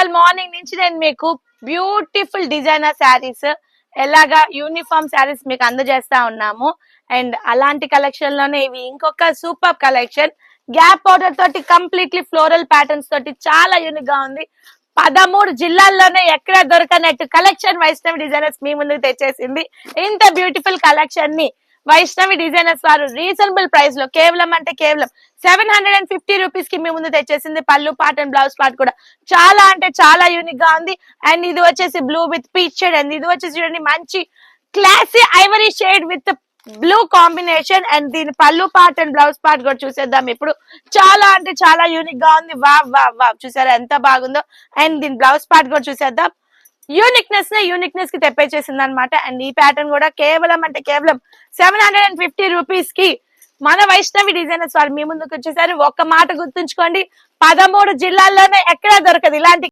ఇవాళ మార్నింగ్ నుంచి నేను మీకు బ్యూటిఫుల్ డిజైనర్ శారీస్ ఎలాగా యూనిఫామ్ శారీస్ మీకు అందజేస్తా ఉన్నాము. అండ్ అలాంటి కలెక్షన్లోనే ఇవి. ఇంకొక సూపర్ కలెక్షన్ గ్యాప్ పౌడర్ తోటి కంప్లీట్లీ ఫ్లోరల్ ప్యాటర్న్స్ తోటి చాలా యూనిక్గా ఉంది. పదమూడు జిల్లాల్లోనే ఎక్కడ దొరకనట్టు కలెక్షన్ వైష్ణవ్ డిజైనర్స్ మీ ముందుకు తెచ్చేసింది. ఇంత బ్యూటిఫుల్ కలెక్షన్ని వైష్ణవి డిజైనర్స్ వారు రీజనబుల్ ప్రైస్లో కేవలం అంటే కేవలం సెవెన్ హండ్రెడ్ అండ్ ఫిఫ్టీ రూపీస్కి మీ ముందు తెచ్చేసింది పళ్ళు పార్ట్ అండ్ బ్లౌజ్ పార్ట్ కూడా. చాలా అంటే చాలా యూనిక్గా ఉంది. అండ్ ఇది వచ్చేసి blue with peach shade and ఇది వచ్చేసి చూడండి మంచి classy ivory shade with blue combination and దీని పళ్ళు పార్ట్ అండ్ బ్లౌజ్ పార్ట్ కూడా చూసేద్దాం ఇప్పుడు. చాలా అంటే చాలా యూనిక్గా ఉంది. వా వా వా చూసారా ఎంత బాగుందో. అండ్ దీని బ్లౌజ్ పార్ట్ కూడా చూసేద్దాం. యూనిక్నెస్ నే యూనిక్నెస్కి తెప్పించేసింది అనమాట అండ్ ఈ ప్యాటర్న్ కూడా కేవలం అంటే కేవలం సెవెన్ హండ్రెడ్ అండ్ ఫిఫ్టీ రూపీస్కి మన వైష్ణవి డిజైనర్స్ వారు మీ ముందుకు వచ్చేసారు. ఒక్క మాట గుర్తుంచుకోండి పదమూడు జిల్లాల్లోనే ఎక్కడా దొరకదు ఇలాంటి